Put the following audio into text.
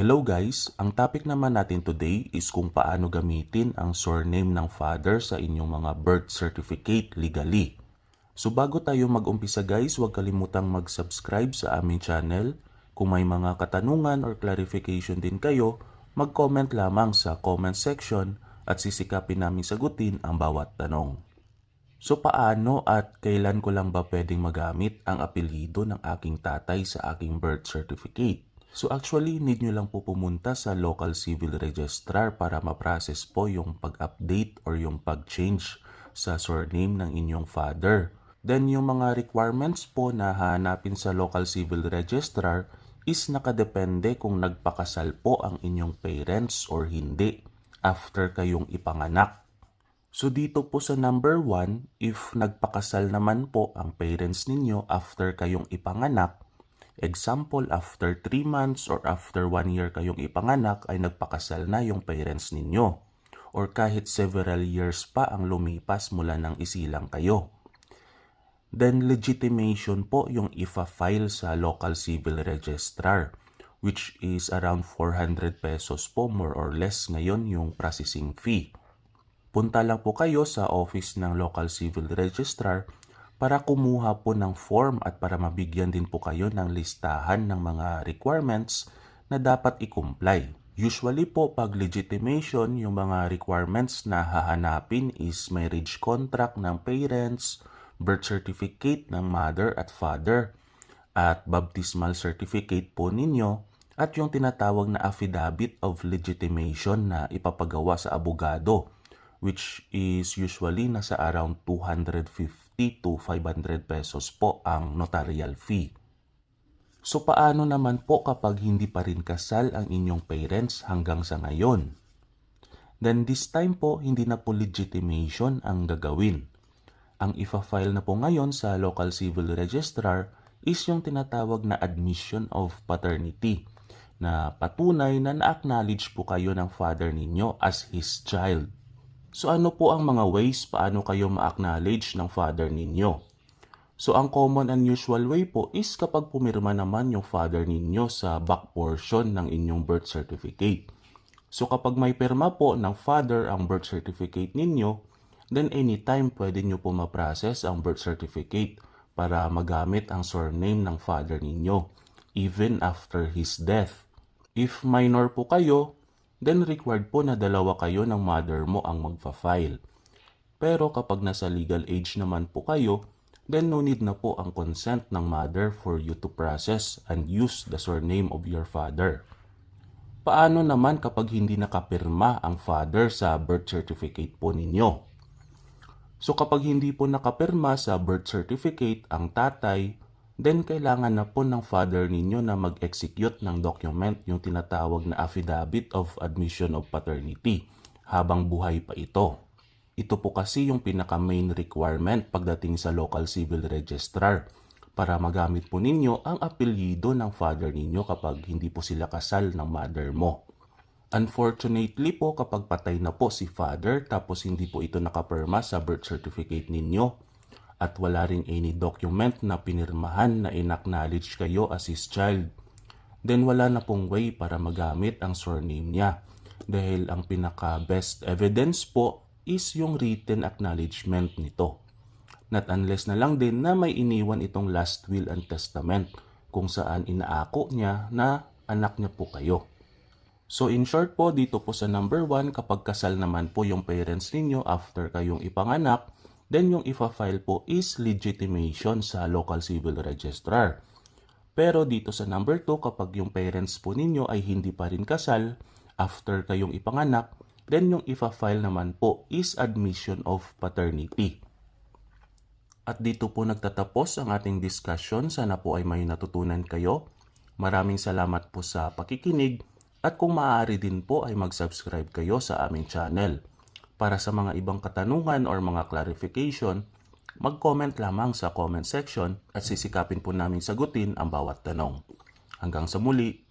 Hello guys! Ang topic naman natin today is kung paano gamitin ang surname ng father sa inyong mga birth certificate legally. So bago tayo mag-umpisa guys, huwag kalimutang mag-subscribe sa aming channel. Kung may mga katanungan or clarification din kayo, mag-comment lamang sa comment section at sisikapin namin sagutin ang bawat tanong. So paano at kailan ko lang ba pwedeng magamit ang apelyido ng aking tatay sa aking birth certificate? So actually, need nyo lang po pumunta sa local civil registrar para ma-process po yung pag-update or yung pag-change sa surname ng inyong father. Then yung mga requirements po na hahanapin sa local civil registrar is nakadepende kung nagpakasal po ang inyong parents or hindi after kayong ipanganak. So dito po sa number 1, if nagpakasal naman po ang parents ninyo after kayong ipanganak, example after 3 months or after 1 year kayong ipanganak ay nagpakasal na yung parents ninyo or kahit several years pa ang lumipas mula nang isilang kayo. Then legitimation po yung ifa-file sa local civil registrar which is around 400 pesos po more or less ngayon yung processing fee. Punta lang po kayo sa office ng local civil registrar para kumuha po ng form at para mabigyan din po kayo ng listahan ng mga requirements na dapat i-comply. Usually po pag legitimation, yung mga requirements na hahanapin is marriage contract ng parents, birth certificate ng mother at father, at baptismal certificate po ninyo, at yung tinatawag na affidavit of legitimation na ipapagawa sa abogado, which is usually nasa around 250 to 500 pesos po ang notarial fee. So paano naman po kapag hindi pa rin kasal ang inyong parents hanggang sa ngayon? Then this time po, hindi na po legitimation ang gagawin. Ang ifa-file na po ngayon sa local civil registrar is yung tinatawag na admission of paternity na patunay na na-acknowledge po kayo ng father ninyo as his child. So ano po ang mga ways paano kayo ma-acknowledge ng father ninyo? So ang common and usual way po is kapag pumirma naman yung father ninyo sa back portion ng inyong birth certificate. So kapag may pirma po ng father ang birth certificate ninyo, then anytime pwede nyo po ma-process ang birth certificate para magamit ang surname ng father ninyo even after his death. If minor po kayo, then required po na dalawa kayo ng mother mo ang magfa-file. Pero kapag nasa legal age naman po kayo, then no need na po ang consent ng mother for you to process and use the surname of your father. Paano naman kapag hindi nakapirma ang father sa birth certificate po ninyo? So kapag hindi po nakapirma sa birth certificate ang tatay, then kailangan na po ng father ninyo na mag-execute ng document yung tinatawag na Affidavit of Admission of Paternity habang buhay pa ito. Ito po kasi yung pinaka-main requirement pagdating sa local civil registrar para magamit po ninyo ang apelyido ng father ninyo kapag hindi po sila kasal ng mother mo. Unfortunately po kapag patay na po si father tapos hindi po ito nakapirma sa birth certificate ninyo, at wala ring any document na pinirmahan na inacknowledge kayo as his child, then wala na pong way para magamit ang surname niya. Dahil ang pinaka-best evidence po is yung written acknowledgement nito. Not unless na lang din na may iniwan itong last will and testament kung saan inaako niya na anak niya po kayo. So in short po, dito po sa number 1, kapag kasal naman po yung parents ninyo after kayong ipanganak, Then yung ifa-file po is legitimation sa local civil registrar. Pero dito sa number 2, kapag yung parents po ninyo ay hindi pa rin kasal after kayong ipanganak, then yung ifa-file naman po is admission of paternity. At dito po nagtatapos ang ating discussion. Sana po ay may natutunan kayo. Maraming salamat po sa pakikinig at kung maaari din po ay mag-subscribe kayo sa aming channel. Para sa mga ibang katanungan or mga clarification, mag-comment lamang sa comment section at sisikapin po namin sagutin ang bawat tanong. Hanggang sa muli,